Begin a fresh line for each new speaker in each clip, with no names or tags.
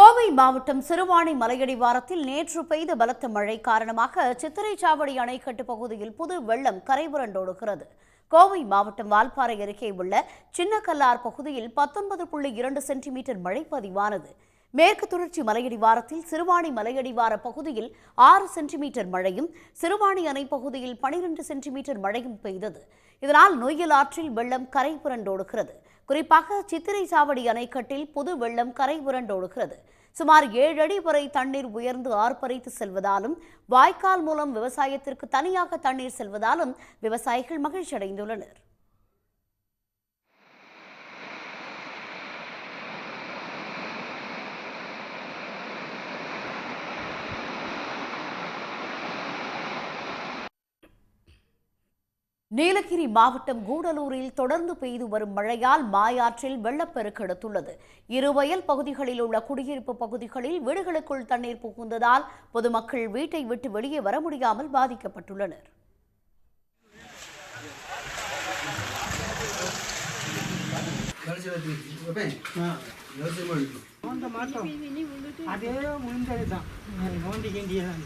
கோவை மாவட்டம் சிறுவாணி மலையடிவாரத்தில் நேற்று பெய்த பலத்த மழை காரணமாக சித்திரைச்சாவடி அணைக்கட்டு பகுதியில் புது வெள்ளம் கரைபுரண்டோடுகிறது கோவை மாவட்டம் வால்பாறை அருகே உள்ள சின்னக்கல்லார் பகுதியில் பத்தொன்பது புள்ளி இரண்டு சென்டிமீட்டர் மழை பதிவானது. மேற்கு தொடர்ச்சி மலையடிவாரத்தில் சிறுவாணி மலையடிவார பகுதியில் ஆறு சென்டிமீட்டர் மழையும் சிறுவாணி அணை பகுதியில் பனிரெண்டு சென்டிமீட்டர் மழையும் பெய்தது. இதனால் நொய்யல் ஆற்றில் வெள்ளம் கரை புரண்டோடுகிறது. குறிப்பாக சித்திரை சாவடி அணைக்கட்டில் புது வெள்ளம் கரை புரண்டோடுகிறது சுமார் ஏழு அடி வரை தண்ணீர் உயர்ந்து ஆர்ப்பரித்து செல்வதாலும் வாய்க்கால் மூலம் விவசாயத்திற்கு தனியாக தண்ணீர் செல்வதாலும் விவசாயிகள் மகிழ்ச்சி அடைந்துள்ளனர் நீலகிரி மாவட்டம் கூடலூரில் தொடர்ந்து பெய்து வரும் மழையால் மாயாற்றில் வெள்ளப்பெருக்கு எடுத்துள்ளது இருவயல் பகுதிகளில் உள்ள குடியிருப்பு பகுதிகளில் வீடுகளுக்குள் தண்ணீர் புகுந்ததால் பொதுமக்கள் வீட்டை விட்டு வெளியே வர முடியாமல் பாதிக்கப்பட்டுள்ளனர்.
அதே விழுந்தது தான் நோண்டி கிண்டியதான்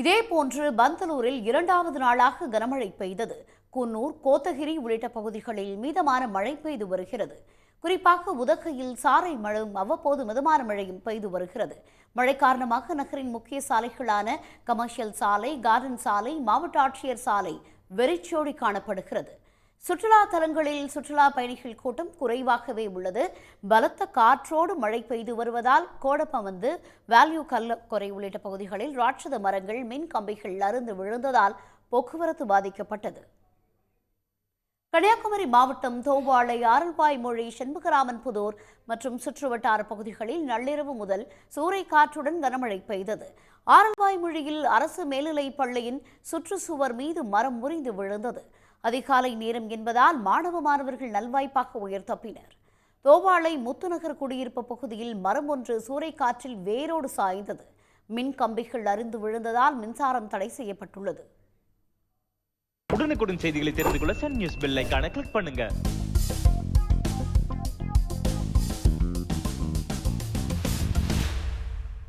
இதேபோன்று பந்தலூரில் இரண்டாவது நாளாக கனமழை பெய்தது. குன்னூர் கோத்தகிரி உள்ளிட்ட பகுதிகளில் மீதமான மழை பெய்து வருகிறது. குறிப்பாக உதகையில் சாலை மழையும் அவ்வப்போது மிதமான மழையும் பெய்து வருகிறது. மழை காரணமாக நகரின் முக்கிய சாலைகளான கமர்ஷியல் சாலை கார்டன் சாலை மாவட்ட ஆட்சியர் சாலை வெறிச்சோடி காணப்படுகிறது. சுற்றுலா தலங்களில் சுற்றுலா பயணிகள் கூட்டம் குறைவாகவே உள்ளது. பலத்த காற்றோடு மழை பெய்து வருவதால் கோடப்பமந்து வேல்யூ கல்லக்குறை உள்ளிட்ட பகுதிகளில் ராட்சத மரங்கள் மின் கம்பிகள் அருந்து விழுந்ததால் போக்குவரத்து பாதிக்கப்பட்டது. கன்னியாகுமரி மாவட்டம் தோவாளை ஆரல்வாய்மொழி செண்புகராமன் புதூர் மற்றும் சுற்றுவட்டார பகுதிகளில் நள்ளிரவு முதல் சூறை காற்றுடன் கனமழை பெய்தது. ஆரல்வாய்மொழியில் அரசு மேல்நிலைப் பள்ளியின் சுற்றுச்சுவர் மீது மரம் முறிந்து விழுந்தது. அதிகாலை நேரம் என்பதால் மாணவ மாணவர்கள் நல்வாய்ப்பாக உயர் தப்பினர் தோவாளை முத்துநகர் குடியிருப்பு பகுதியில் மரம் ஒன்று சூறைக்காற்றில் வேரோடு சாய்ந்தது. மின் கம்பிகள் அரிந்து விழுந்ததால் மின்சாரம் தடை செய்யப்பட்டுள்ளது.
உடனுக்குடன் செய்திகளை தெரிந்து கொள்ள சன் நியூஸ் பெல் கிளிக் பண்ணுங்க.